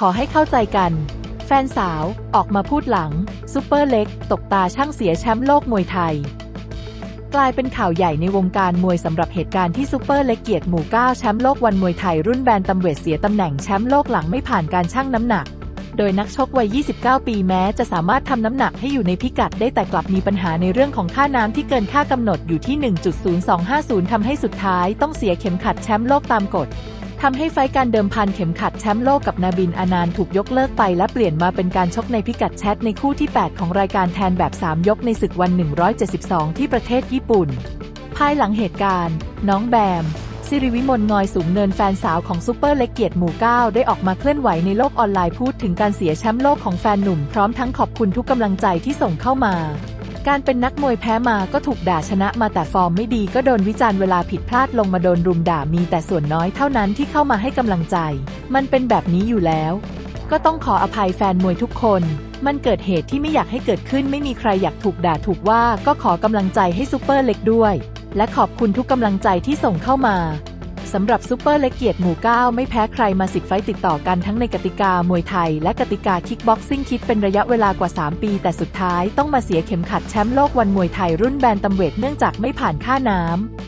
ขอให้เข้าใจกัน แฟนสาวออกมาพูดหลังซูเปอร์เล็ก ตกตาช่างเสียแชมป์โลกมวยไทย กลายเป็นข่าวใหญ่ในวงการมวยสำหรับเหตุการณ์ที่ซูเปอร์เล็กเกียรติหมู่เก้าแชมป์โลกวันมวยไทยรุ่นแบนตัมเวทเสียตำแหน่งแชมป์โลกหลังไม่ผ่านการชั่งน้ำหนักโดยนักชกวัย 29 ปีแม้จะสามารถทำน้ำหนักให้อยู่ในพิกัดได้แต่กลับมีปัญหาในเรื่องของค่าน้ำที่เกินค่ากำหนดอยู่ที่ 1.0250 ทำให้สุดท้ายต้องเสียเข็มขัดแชมป์โลกตามกฎ ทำให้ไฟท์การเดิมพันเข็มขัดแชมป์โลกกับนาบินอานานถูกยกเลิกไปและเปลี่ยนมาเป็นการชกในพิกัดแชทในคู่ที่ 8 ของรายการแทนแบบ 3 ยกในศึกวัน 172 ที่ประเทศญี่ปุ่น ภายหลังเหตุการณ์ น้องแบมสิริวิมลงอยสูงเนินแฟนสาวของซูเปอร์เล็กเกียรติหมู่ 9 ได้ออกมาเคลื่อนไหวในโลกออนไลน์พูดถึงการเสียแชมป์โลกของแฟนหนุ่มพร้อมทั้งขอบคุณทุกกำลังใจที่ส่งเข้ามา การเป็นนักมวยแพ้มาก็ถูกด่าชนะมาแต่ฟอร์มไม่ดีก็โดนวิจารณ์เวลาผิดพลาดลงมาโดนรุมด่ามีแต่ส่วนน้อยเท่านั้นที่เข้ามาให้กำลังใจ มันเป็นแบบนี้อยู่แล้ว ก็ต้องขออภัยแฟนมวยทุกคน มันเกิดเหตุที่ไม่อยากให้เกิดขึ้นไม่มีใครอยากถูกด่าถูกว่าก็ขอกำลังใจให้ซูเปอร์เล็กด้วย และขอบคุณทุกกำลังใจที่ส่งเข้ามา สำหรับซูเปอร์เล็กเกียรติหมู่9ไม่แพ้ใครมาสิบไฟต์ติดต่อกันทั้งในกติกามวยไทย และกติกาคิกบ็อกซิ่งคิดเป็นระยะเวลากว่า 3 ปี แต่สุดท้ายต้องมาเสียเข็มขัดแชมป์โลกวันมวยไทยรุ่นแบนตัมเวทเนื่องจากไม่ผ่านค่าน้ำ